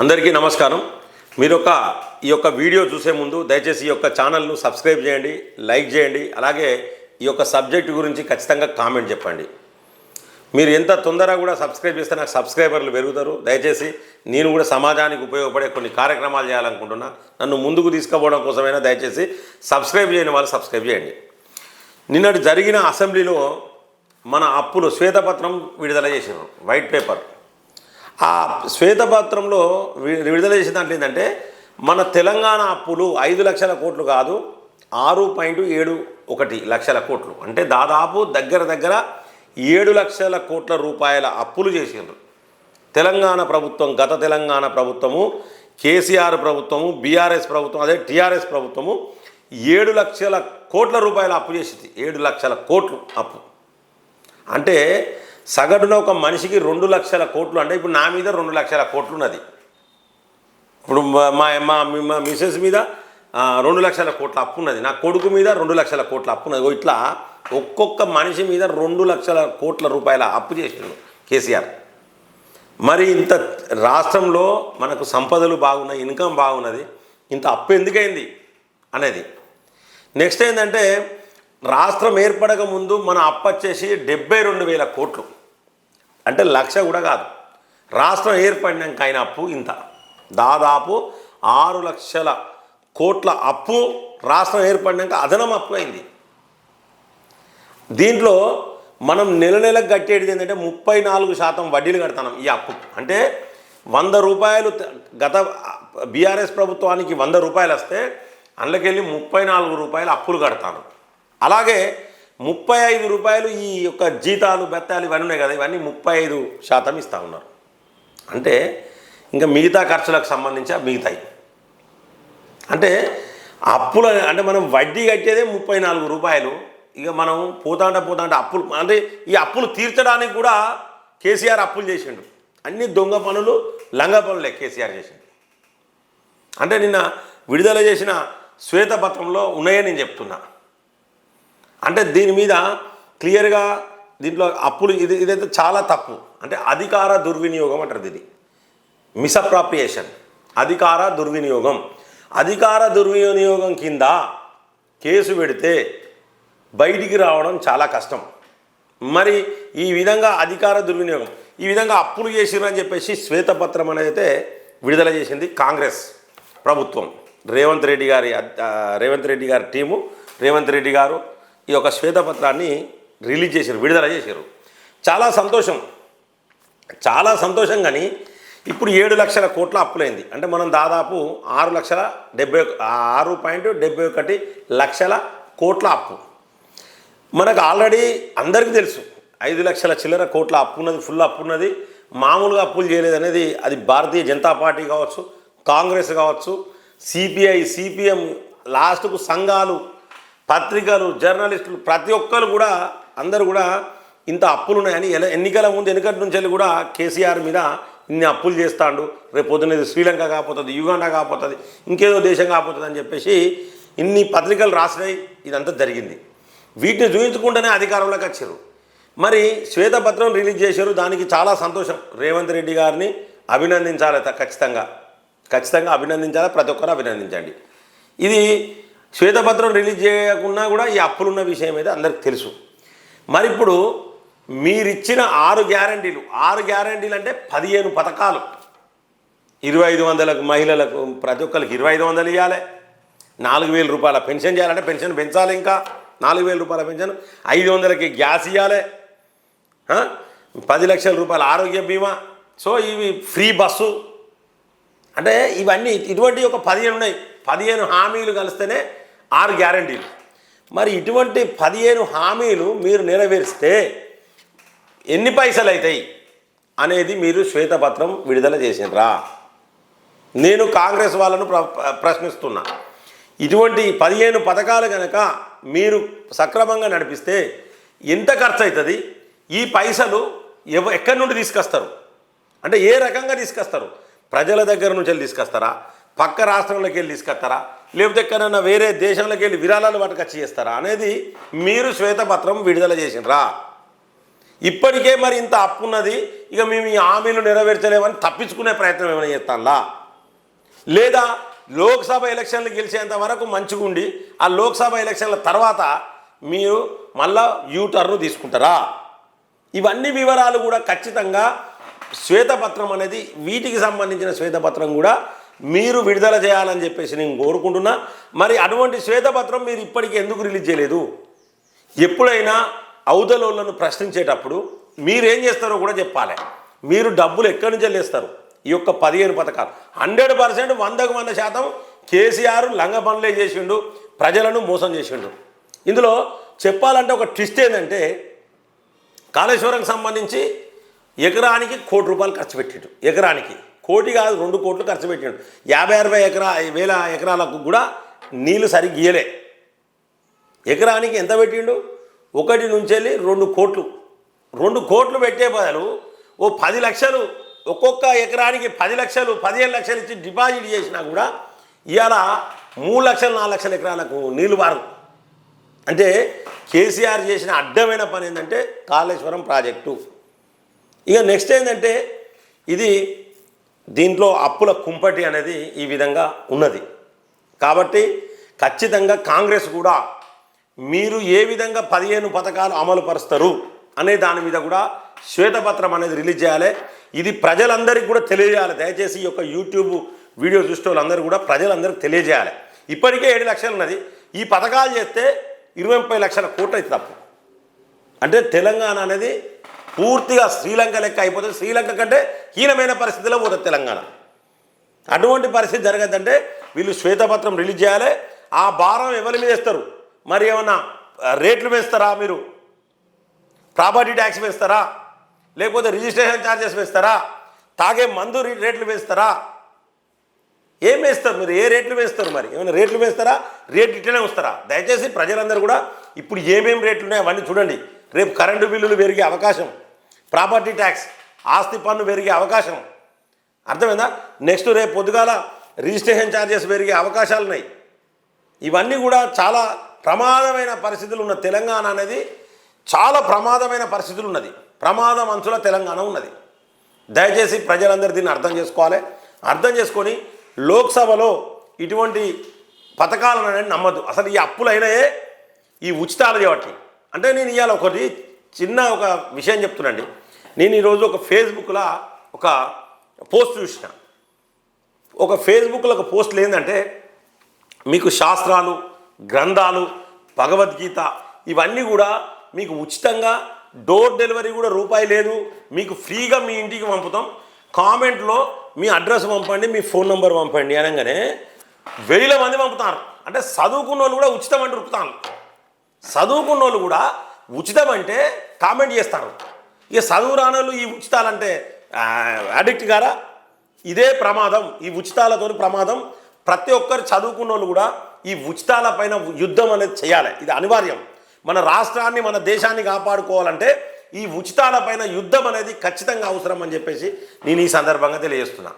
అందరికీ నమస్కారం. మీరు ఒక ఈ యొక్క వీడియో చూసే ముందు దయచేసి ఈ యొక్క ఛానల్ను సబ్స్క్రైబ్ చేయండి లైక్ చేయండి అలాగే ఈ యొక్క సబ్జెక్ట్ గురించి ఖచ్చితంగా కామెంట్ చెప్పండి. మీరు ఎంత తొందరగా కూడా సబ్స్క్రైబ్ చేస్తే నాకు సబ్స్క్రైబర్లు పెరుగుతారు. దయచేసి నేను కూడా సమాజానికి ఉపయోగపడే కొన్ని కార్యక్రమాలు చేయాలనుకుంటున్నా. నన్ను ముందుకు తీసుకుపోవడం కోసమైనా దయచేసి సబ్స్క్రైబ్ చేయని వాళ్ళు సబ్స్క్రైబ్ చేయండి. నిన్నటి జరిగిన అసెంబ్లీలో మన అప్పులు శ్వేతపత్రం విడుదల చేసినారు వైట్ పేపర్. ఆ శ్వేతపత్రంలో వి- విడుదల చేసిన దాంట్లో ఏంటంటే మన తెలంగాణ అప్పులు ఐదు లక్షల కోట్లు కాదు ఆరు పాయింట్ ఏడు ఒకటి లక్షల కోట్లు. అంటే దాదాపు దగ్గర దగ్గర ఏడు లక్షల కోట్ల రూపాయల అప్పులు చేసిండ్రు. తెలంగాణ ప్రభుత్వం గత తెలంగాణ ప్రభుత్వము కేసీఆర్ ప్రభుత్వము బీఆర్ఎస్ ప్రభుత్వం అదే టీఆర్ఎస్ ప్రభుత్వము ఏడు లక్షల కోట్ల రూపాయల అప్పు చేసింది. ఏడు లక్షల కోట్లు అప్పు. అంటే సగటున ఒక మనిషికి రెండు లక్షల కోట్లు అంటే ఇప్పుడు నా మీద రెండు లక్షల కోట్లు ఉన్నది ఇప్పుడు మా- మా మా మిసెస్ మీద రెండు లక్షల కోట్ల అప్పు ఉన్నది నా కొడుకు మీద రెండు లక్షల కోట్ల అప్పు ఉన్నది ఇట్లా ఒక్కొక్క మనిషి మీద రెండు లక్షల కోట్ల రూపాయల అప్పు చేసిండు కేసీఆర్. మరి ఇంత రాష్ట్రంలో మనకు సంపదలు బాగున్నాయి ఇన్కమ్ బాగున్నది ఇంత అప్పు ఎందుకైంది అనేది. నెక్స్ట్ ఏంటంటే రాష్ట్రం ఏర్పడక ముందు మన అప్పు వచ్చేసి డెబ్బై రెండు వేల కోట్లు. అంటే లక్ష కూడా కాదు. రాష్ట్రం ఏర్పడినాక ఆయన అప్పు ఇంత. దాదాపు ఆరు లక్షల కోట్ల అప్పు రాష్ట్రం ఏర్పడినాక అదనం అప్పు అయింది. దీంట్లో మనం నెల నెలకు కట్టేది ఏంటంటే ముప్పై నాలుగు శాతం వడ్డీలు కడతాం ఈ అప్పు. అంటే వంద రూపాయలు గత బీఆర్ఎస్ ప్రభుత్వానికి వంద రూపాయలు వస్తే అందులోకెళ్ళి ముప్పై నాలుగు రూపాయలు అప్పులు కడతాను. అలాగే ముప్పై ఐదు రూపాయలు ఈ యొక్క జీతాలు బెత్తాలు ఇవన్నీ ఉన్నాయి కదా ఇవన్నీ ముప్పై ఐదు శాతం ఇస్తూ ఉన్నారు. అంటే ఇంకా మిగతా ఖర్చులకు సంబంధించి మిగతాయి. అంటే అప్పులు అంటే మనం వడ్డీ కట్టేదే ముప్పై నాలుగు రూపాయలు. ఇక మనం పోతాంట పోతాంట అప్పులు అంటే ఈ అప్పులు తీర్చడానికి కూడా కేసీఆర్ అప్పులు చేసిండు. అన్ని దొంగ పనులు లంగ పనులే కేసీఆర్ చేసిండు. అంటే నిన్న విడుదల చేసిన శ్వేతపత్రంలో ఉన్నాయని నేను చెప్తున్నా. అంటే దీని మీద క్లియర్గా దీంట్లో అప్పులు ఇది ఇదైతే చాలా తప్పు. అంటే అధికార దుర్వినియోగం అంటారు ఇది మిస్అప్రాప్రియేషన్ అధికార దుర్వినియోగం. అధికార దుర్వినియోగం కింద కేసు పెడితే బయటికి రావడం చాలా కష్టం. మరి ఈ విధంగా అధికార దుర్వినియోగం ఈ విధంగా అప్పులు చేసిరని చెప్పేసి శ్వేతపత్రం అనేది అయితే విడుదల చేసింది కాంగ్రెస్ ప్రభుత్వం. రేవంత్ రెడ్డి గారి రేవంత్ రెడ్డి గారి టీము రేవంత్ రెడ్డి గారు ఈ యొక్క శ్వేతపత్రాన్ని రిలీజ్ చేశారు విడుదల చేశారు. చాలా సంతోషం. చాలా సంతోషం కానీ ఇప్పుడు ఏడు లక్షల కోట్ల అప్పులైంది. అంటే మనం దాదాపు ఆరు లక్షల డెబ్బై ఆరు పాయింట్ డెబ్బై ఒకటి లక్షల కోట్ల అప్పు. మనకు ఆల్రెడీ అందరికీ తెలుసు ఐదు లక్షల చిల్లర కోట్ల అప్పు ఉన్నది ఫుల్ అప్పు ఉన్నది. మామూలుగా అప్పులు చేయలేదు అనేది అది భారతీయ జనతా పార్టీ కావచ్చు కాంగ్రెస్ కావచ్చు సిపిఐ సిపిఎం లాస్ట్కు సంఘాలు పత్రికలు జర్నలిస్టులు ప్రతి ఒక్కరు కూడా అందరూ కూడా ఇంత అప్పులు ఉన్నాయని ఎలా ఎన్నికల ముందు ఎన్నికల నుంచి వెళ్ళి కూడా కేసీఆర్ మీద ఇన్ని అప్పులు చేస్తాడు. రేపు పొద్దున్న ఇది శ్రీలంక కాకపోతుంది యుగాండా కాకపోతుంది ఇంకేదో దేశం కాకపోతుంది అని చెప్పేసి ఇన్ని పత్రికలు రాసినాయి ఇదంతా జరిగింది. వీటిని చూపించుకుంటేనే అధికారంలోకి వచ్చారు మరి శ్వేతపత్రం రిలీజ్ చేశారు దానికి చాలా సంతోషం. రేవంత్ రెడ్డి గారిని అభినందించాలి ఖచ్చితంగా. ఖచ్చితంగా అభినందించాలి? ప్రతి ఒక్కరు అభినందించండి. ఇది శ్వేతపత్రం రిలీజ్ చేయకుండా కూడా ఈ అప్పులున్న విషయం అయితే అందరికి తెలుసు. మరి ఇప్పుడు మీరిచ్చిన ఆరు గ్యారంటీలు ఆరు గ్యారంటీలు అంటే పదిహేను పథకాలు. ఇరవై ఐదు వందలకు మహిళలకు ప్రతి ఒక్కరికి ఇరవై ఐదు వందలు ఇవ్వాలి నాలుగు వేల రూపాయల పెన్షన్ చేయాలంటే పెన్షన్ పెంచాలి ఇంకా. నాలుగు వేల రూపాయల పెన్షన్ ఐదు వందలకి గ్యాస్ ఇవ్వాలి పది లక్షల రూపాయల ఆరోగ్య బీమా. సో ఇవి ఫ్రీ బస్సు. అంటే ఇవన్నీ ఇటువంటి ఒక పదిహేను ఉన్నాయి. పదిహేను హామీలు కలిస్తేనే ఆరు గ్యారంటీలు. మరి ఇటువంటి పదిహేను హామీలు మీరు నెరవేరిస్తే ఎన్ని పైసలు అవుతాయి అనేది మీరు శ్వేతపత్రం విడుదల చేసినరా నేను కాంగ్రెస్ వాళ్ళను ప్ర ప్రశ్నిస్తున్నా. ఇటువంటి పదిహేను పథకాలు కనుక మీరు సక్రమంగా నడిపిస్తే ఎంత ఖర్చు అవుతుంది ఈ పైసలు ఎవ ఎక్కడి నుండి తీసుకొస్తారు? అంటే ఏ రకంగా తీసుకొస్తారు? ప్రజల దగ్గర నుంచి వెళ్ళి తీసుకొస్తారా? పక్క రాష్ట్రంలోకి వెళ్ళి తీసుకొస్తారా? లేకపోతే ఎక్కడైనా వేరే దేశంలోకి వెళ్ళి విరాళాలు పట్టుకొచ్చి చేస్తారా? అనేది మీరు శ్వేతపత్రం విడుదల చేసినరా ఇప్పటికే మరి ఇంత అప్పు ఉన్నది ఇక మేము ఈ హామీలు నెరవేర్చలేమని తప్పించుకునే ప్రయత్నం ఏమైనా చేస్తాంలా లేదా లోక్సభ ఎలక్షన్లు గెలిచేంత వరకు మంచిగా ఉండి ఆ లోక్సభ ఎలక్షన్ల తర్వాత మీరు మళ్ళా యూటర్ను తీసుకుంటారా? ఇవన్నీ వివరాలు కూడా ఖచ్చితంగా శ్వేతపత్రం అనేది వీటికి సంబంధించిన శ్వేతపత్రం కూడా మీరు విడుదల చేయాలని చెప్పేసి నేను కోరుకుంటున్నా. మరి అటువంటి శ్వేతపత్రం మీరు ఇప్పటికీ ఎందుకు రిలీజ్ చేయలేదు? ఎప్పుడైనా అవతలోళ్ళను ప్రశ్నించేటప్పుడు మీరేం చేస్తారో కూడా చెప్పాలి. మీరు డబ్బులు ఎక్కడి నుంచి వెళ్ళేస్తారు ఈ యొక్క పదిహేను పథకాలు. హండ్రెడ్ పర్సెంట్ వందకు వంద శాతం కేసీఆర్ లంగ పనులే చేసిండు ప్రజలను మోసం చేసిండు. ఇందులో చెప్పాలంటే ఒక ట్విస్ట్ ఏంటంటే కాళేశ్వరంకి సంబంధించి ఎకరానికి కోటి రూపాయలు ఖర్చు పెట్టిండు. ఎకరానికి. కోటి కాదు రెండు కోట్లు ఖర్చు పెట్టిండు యాభై అరవై ఎకరా వేల ఎకరాలకు కూడా నీళ్ళు సరిగ్గా ఎకరానికి ఎంత పెట్టిండు? ఒకటి నుంచి వెళ్ళి రెండు కోట్లు. రెండు కోట్లు పెట్టే బదులు ఓ పది లక్షలు ఒక్కొక్క ఎకరానికి పది లక్షలు పదిహేను లక్షలు ఇచ్చి డిపాజిట్ చేసినా కూడా ఇవాళ మూడు లక్షలు నాలుగు లక్షల ఎకరాలకు నీళ్ళు బారు అంటే కేసీఆర్ చేసిన అడ్డమైన పని ఏంటంటే కాళేశ్వరం ప్రాజెక్టు. ఇక నెక్స్ట్ ఏంటంటే ఇది దీంట్లో అప్పుల కుంపటి అనేది ఈ విధంగా ఉన్నది. కాబట్టి ఖచ్చితంగా కాంగ్రెస్ కూడా మీరు ఏ విధంగా పదిహేను పథకాలు అమలు పరుస్తారు అనే దాని మీద కూడా శ్వేతపత్రం అనేది రిలీజ్ చేయాలి. ఇది ప్రజలందరికీ కూడా తెలియజేయాలి. దయచేసి ఈ యొక్క యూట్యూబ్ వీడియో చూసే వాళ్ళందరూ కూడా ప్రజలందరికీ తెలియజేయాలి. ఇప్పటికే ఏడు లక్షలు ఉన్నది. ఈ పథకాలు చేస్తే ఇరవై ముప్పై లక్షల కోట్లు అయితే తప్పు. అంటే తెలంగాణ అనేది పూర్తిగా శ్రీలంక లెక్క అయిపోతుంది. శ్రీలంక కంటే హీనమైన పరిస్థితిలో పోతుంది తెలంగాణ. అటువంటి పరిస్థితి జరగదంటే వీళ్ళు శ్వేతపత్రం రిలీజ్ చేయాలి. ఆ భారం ఎవరి మీద వేస్తారు? మరి ఏమన్నా రేట్లు వేస్తారా మీరు? ప్రాపర్టీ ట్యాక్స్ వేస్తారా? లేకపోతే రిజిస్ట్రేషన్ ఛార్జెస్ వేస్తారా? తాగే మందు రేట్లు వేస్తారా? ఏం వేస్తారు మీరు? ఏ రేట్లు వేస్తారు మరి? ఏమైనా రేట్లు వేస్తారా? రేట్లు ఇట్లనే వస్తారా దయచేసి ప్రజలందరూ కూడా ఇప్పుడు ఏమేమి రేట్లు ఉన్నాయో అవన్నీ చూడండి. రేపు కరెంటు బిల్లులు పెరిగే అవకాశం. ప్రాపర్టీ ట్యాక్స్ ఆస్తి పన్ను పెరిగే అవకాశం. అర్థమైందా? నెక్స్ట్ రేపు పొద్దుగాల రిజిస్ట్రేషన్ ఛార్జెస్ పెరిగే అవకాశాలు ఉన్నాయి. ఇవన్నీ కూడా చాలా ప్రమాదమైన పరిస్థితులు ఉన్న తెలంగాణ అనేది చాలా ప్రమాదమైన పరిస్థితులు ఉన్నది. ప్రమాదం అంచుల తెలంగాణ ఉన్నది. దయచేసి ప్రజలందరూ దీన్ని అర్థం చేసుకోవాలి. అర్థం చేసుకొని లోక్సభలో ఇటువంటి పథకాలను అనేది నమ్మద్దు. అసలు ఈ అప్పులైనయే ఈ ఉచితాలు చేయబట్టి అంటే నేను ఇవాళ ఒకటి చిన్న ఒక విషయం చెప్తున్నాండి నేను ఈరోజు ఒక ఫేస్బుక్లో ఒక పోస్ట్ చూసిన. ఒక ఫేస్బుక్లో ఒక పోస్ట్లు ఏంటంటే మీకు శాస్త్రాలు గ్రంథాలు భగవద్గీత ఇవన్నీ కూడా మీకు ఉచితంగా డోర్ డెలివరీ కూడా రూపాయి లేదు. మీకు ఫ్రీగా మీ ఇంటికి పంపుతాం. కామెంట్లో మీ అడ్రస్ పంపండి మీ ఫోన్ నెంబర్ పంపండి అనగానే వేల మంది పంపుతారు. అంటే చదువుకున్న వాళ్ళు కూడా ఉచితం అంటే రుపుతాను చదువుకున్న వాళ్ళు కూడా ఉచితం అంటే కామెంట్ చేస్తారు. ఇక చదువు రాని ఈ ఉచితాలంటే అడిక్ట్ గారా? ఇదే ప్రమాదం. ఈ ఉచితాలతో ప్రమాదం. ప్రతి ఒక్కరు చదువుకున్న వాళ్ళు కూడా ఈ ఉచితాల పైన యుద్ధం అనేది చేయాలి. ఇది అనివార్యం. మన రాష్ట్రాన్ని మన దేశాన్ని కాపాడుకోవాలంటే ఈ ఉచితాల పైన యుద్ధం అనేది ఖచ్చితంగా అవసరం అని చెప్పేసి నేను ఈ సందర్భంగా తెలియజేస్తున్నా.